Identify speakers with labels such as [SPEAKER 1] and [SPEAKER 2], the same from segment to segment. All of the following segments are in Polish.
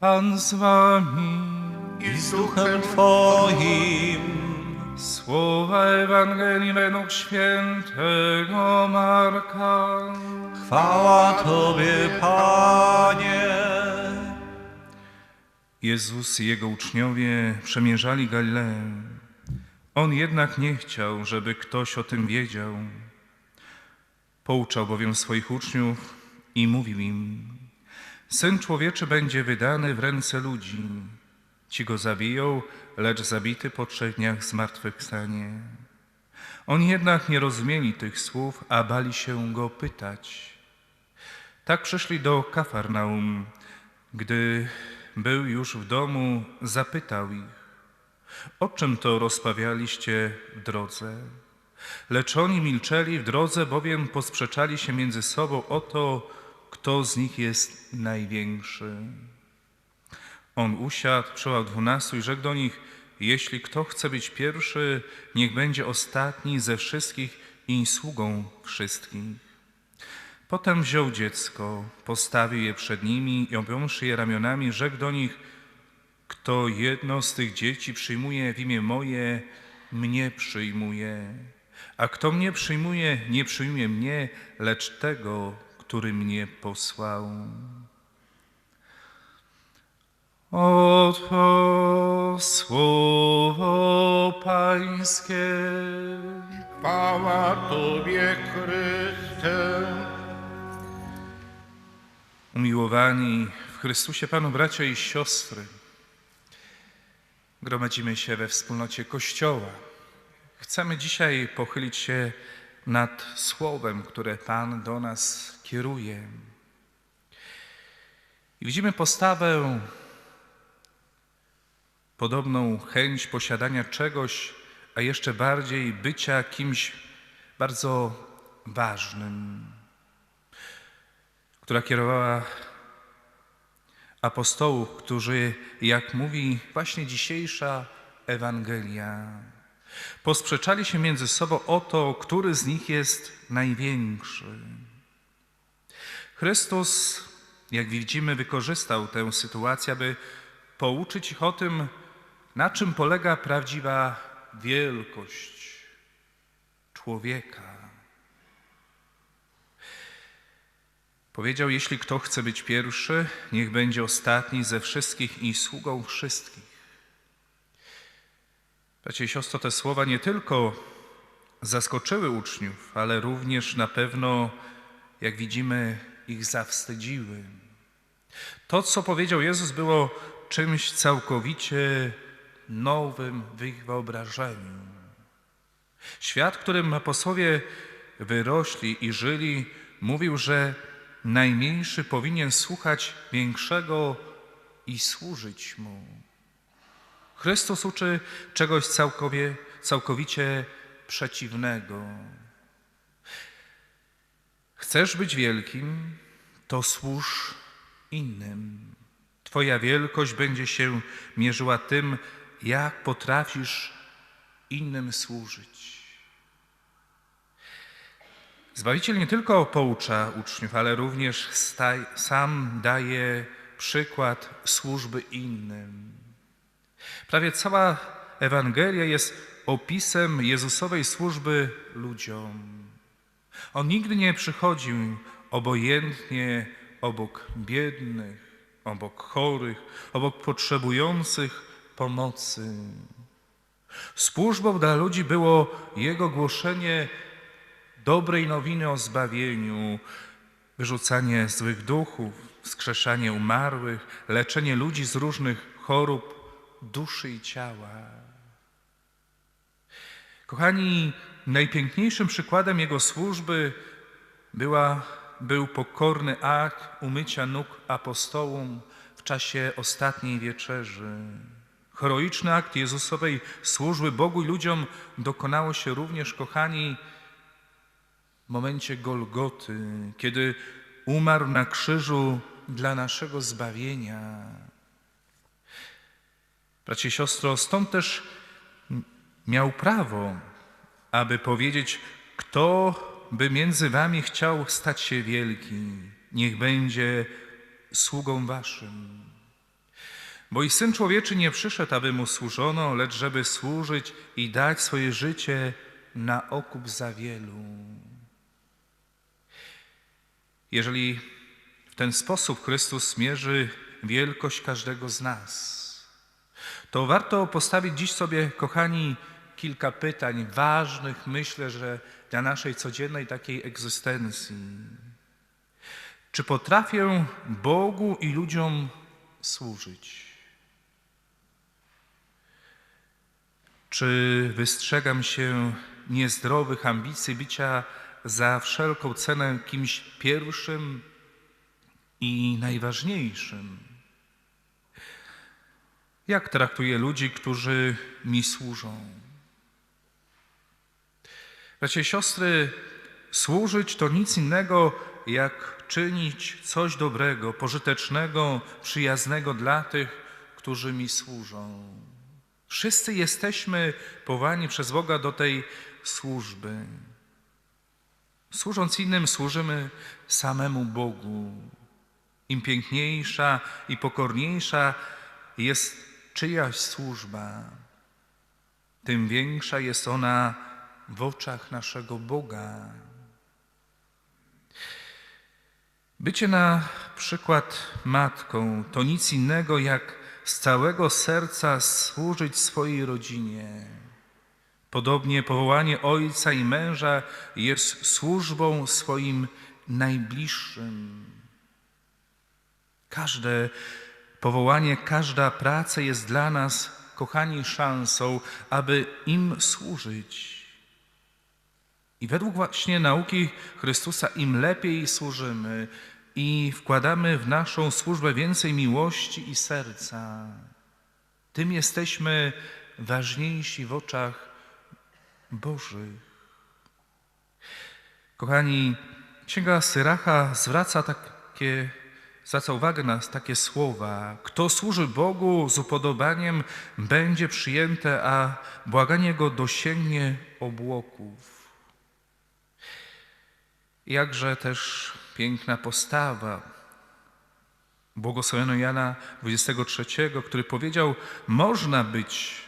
[SPEAKER 1] Pan z wami.
[SPEAKER 2] i z duchem Twoim.
[SPEAKER 1] Słowa Ewangelii według świętego Marka.
[SPEAKER 2] Chwała Tobie, Panie.
[SPEAKER 1] Jezus i Jego uczniowie przemierzali Galileę. On jednak nie chciał, żeby ktoś o tym wiedział. Pouczał bowiem swoich uczniów i mówił im, Syn Człowieczy będzie wydany w ręce ludzi. Ci go zabiją, lecz zabity po trzech dniach zmartwychwstanie. Oni jednak nie rozumieli tych słów, a bali się go pytać. Tak przyszli do Kafarnaum. Gdy był już w domu, zapytał ich, o czym to rozmawialiście w drodze? Lecz oni milczeli w drodze, bowiem posprzeczali się między sobą o to, kto z nich jest największy. On usiadł, przyłał dwunastu i rzekł do nich, jeśli kto chce być pierwszy, niech będzie ostatni ze wszystkich i sługą wszystkich. Potem wziął dziecko, postawił je przed nimi i objąwszy je ramionami, rzekł do nich, kto jedno z tych dzieci przyjmuje w imię moje, mnie przyjmuje. A kto mnie przyjmuje, nie przyjmuje mnie, lecz tego, który mnie posłał. Oto słowo Pańskie.
[SPEAKER 2] Chwała Tobie, Chryste.
[SPEAKER 1] Umiłowani w Chrystusie Panu bracia i siostry, gromadzimy się we wspólnocie Kościoła. Chcemy dzisiaj pochylić się nad słowem, które Pan do nas kieruje. I widzimy postawę, podobną chęć posiadania czegoś, a jeszcze bardziej bycia kimś bardzo ważnym która kierowała apostołów, którzy, jak mówi właśnie dzisiejsza Ewangelia, posprzeczali się między sobą o to, który z nich jest największy. Chrystus, jak widzimy, wykorzystał tę sytuację, aby pouczyć ich o tym, na czym polega prawdziwa wielkość człowieka. Powiedział, jeśli kto chce być pierwszy, niech będzie ostatni ze wszystkich i sługą wszystkich. Bracie i siostro, te słowa nie tylko zaskoczyły uczniów, ale również na pewno, jak widzimy, ich zawstydziły. To, co powiedział Jezus, było czymś całkowicie nowym w ich wyobrażeniu. Świat, w którym apostołowie wyrośli i żyli, mówił, że najmniejszy powinien słuchać większego i służyć mu. Chrystus uczy czegoś całkowie, całkowicie przeciwnego. Chcesz być wielkim, to służ innym. Twoja wielkość będzie się mierzyła tym, jak potrafisz innym służyć. Zbawiciel nie tylko poucza uczniów, ale również staj, sam daje przykład służby innym. Prawie cała Ewangelia jest opisem Jezusowej służby ludziom. On nigdy nie przychodził obojętnie obok biednych, obok chorych, obok potrzebujących pomocy. Służbą dla ludzi było Jego głoszenie dobrej nowiny o zbawieniu, wyrzucanie złych duchów, wskrzeszanie umarłych, leczenie ludzi z różnych chorób duszy i ciała. Kochani, najpiękniejszym przykładem Jego służby była, był pokorny akt umycia nóg apostołom w czasie ostatniej wieczerzy. Heroiczny akt Jezusowej służby Bogu i ludziom dokonało się również, kochani, w momencie Golgoty, kiedy umarł na krzyżu dla naszego zbawienia. Bracie i siostro, stąd też miał prawo, aby powiedzieć, kto by między wami chciał stać się wielki, niech będzie sługą waszym. Bo i Syn Człowieczy nie przyszedł, aby Mu służono, lecz żeby służyć i dać swoje życie na okup za wielu. Jeżeli w ten sposób Chrystus mierzy wielkość każdego z nas, to warto postawić dziś sobie, kochani, kilka pytań ważnych, myślę, że dla naszej codziennej takiej egzystencji. Czy potrafię Bogu i ludziom służyć? Czy wystrzegam się niezdrowych ambicji bycia za wszelką cenę kimś pierwszym i najważniejszym? Jak traktuję ludzi, którzy mi służą? Bracia i siostry, służyć to nic innego, jak czynić coś dobrego, pożytecznego, przyjaznego dla tych, którzy mi służą. Wszyscy jesteśmy powołani przez Boga do tej służby. Służąc innym, służymy samemu Bogu. Im piękniejsza i pokorniejsza jest czyjaś służba, tym większa jest ona w oczach naszego Boga. Bycie na przykład matką to nic innego jak z całego serca służyć swojej rodzinie. Podobnie powołanie ojca i męża jest służbą swoim najbliższym. Każde powołanie, każda praca jest dla nas, kochani, szansą, aby im służyć. I według właśnie nauki Chrystusa, im lepiej służymy i wkładamy w naszą służbę więcej miłości i serca, tym jesteśmy ważniejsi w oczach Bożych. Kochani, Księga Syracha zwraca takie, zwraca uwagę na takie słowa. Kto służy Bogu z upodobaniem, będzie przyjęte, a błaganie go dosięgnie obłoków. Jakże też piękna postawa błogosławionego Jana 23, który powiedział: Można być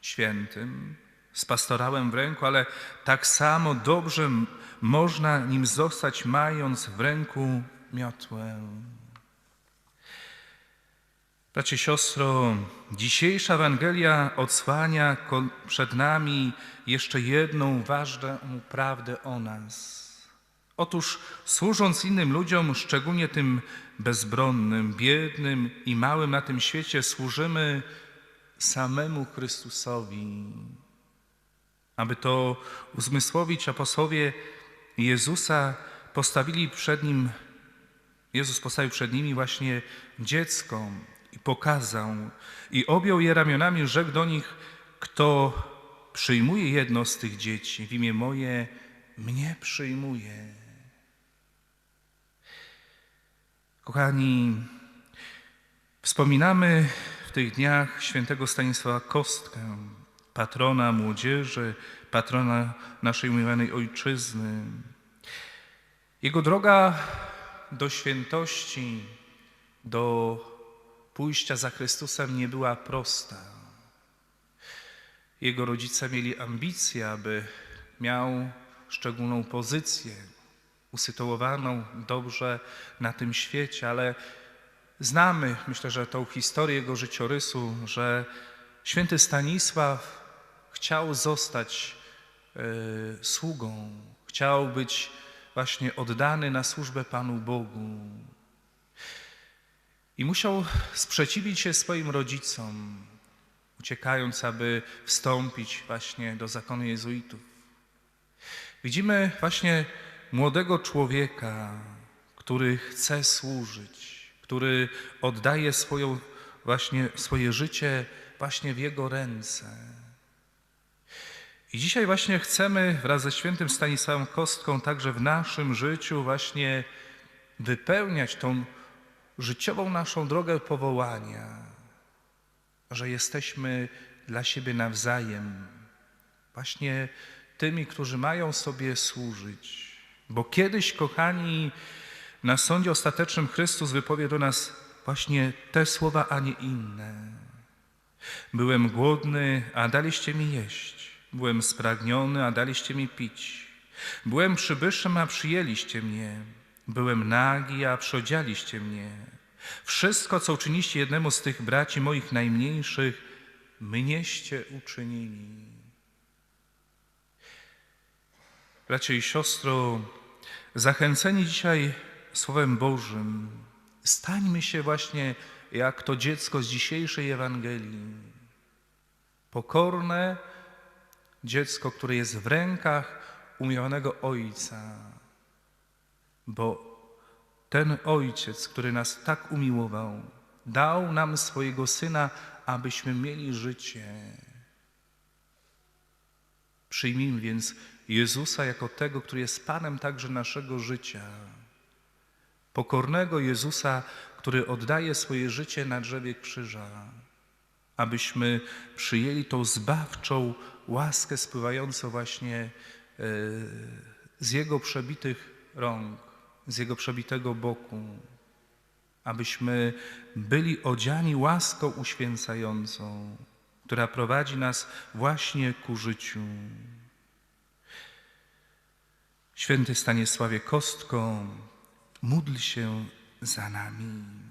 [SPEAKER 1] świętym, z pastorałem w ręku, ale tak samo dobrze można nim zostać, mając w ręku miotłę. Bracie, siostro, dzisiejsza Ewangelia odsłania przed nami jeszcze jedną ważną prawdę o nas. Otóż służąc innym ludziom, szczególnie tym bezbronnym, biednym i małym na tym świecie, służymy samemu Chrystusowi. Aby to uzmysłowić, apostołowie Jezusa postawili przed nim, Jezus postawił przed nimi właśnie dziecko i pokazał i objął je ramionami, rzekł do nich, kto przyjmuje jedno z tych dzieci w imię moje, mnie przyjmuje. Kochani, wspominamy w tych dniach świętego Stanisława Kostkę, patrona młodzieży, patrona naszej umiłowanej ojczyzny. Jego droga do świętości, do pójścia za Chrystusem nie była prosta. Jego rodzice mieli ambicje, aby miał szczególną pozycję, usytuowaną dobrze na tym świecie, ale znamy, myślę, że tą historię jego życiorysu, że święty Stanisław chciał zostać e, sługą, chciał być właśnie oddany na służbę Panu Bogu. I musiał sprzeciwić się swoim rodzicom, uciekając, aby wstąpić właśnie do zakonu jezuitów. Widzimy właśnie młodego człowieka, który chce służyć, który oddaje swoją, właśnie swoje życie właśnie w jego ręce. I dzisiaj właśnie chcemy wraz ze świętym Stanisławem Kostką także w naszym życiu właśnie wypełniać tą życiową naszą drogę powołania, że jesteśmy dla siebie nawzajem właśnie tymi, którzy mają sobie służyć. Bo kiedyś, kochani, na sądzie ostatecznym Chrystus wypowie do nas właśnie te słowa, a nie inne. Byłem głodny, a daliście mi jeść. Byłem spragniony, a daliście mi pić. Byłem przybyszem, a przyjęliście mnie. Byłem nagi, a przyodzialiście mnie. Wszystko, co uczyniście jednemu z tych braci moich najmniejszych, mnieście uczynili. Bracie i siostro, zachęceni dzisiaj Słowem Bożym, stańmy się właśnie jak to dziecko z dzisiejszej Ewangelii. Pokorne dziecko, które jest w rękach umiłowanego Ojca, bo ten Ojciec, który nas tak umiłował, dał nam swojego Syna, abyśmy mieli życie. Przyjmijmy więc Jezusa jako tego, który jest Panem także naszego życia. Pokornego Jezusa, który oddaje swoje życie na drzewie krzyża, abyśmy przyjęli tą zbawczą łaskę spływającą właśnie e, z Jego przebitych rąk, z Jego przebitego boku, abyśmy byli odziani łaską uświęcającą, która prowadzi nas właśnie ku życiu. Święty Stanisławie Kostko, módl się za nami.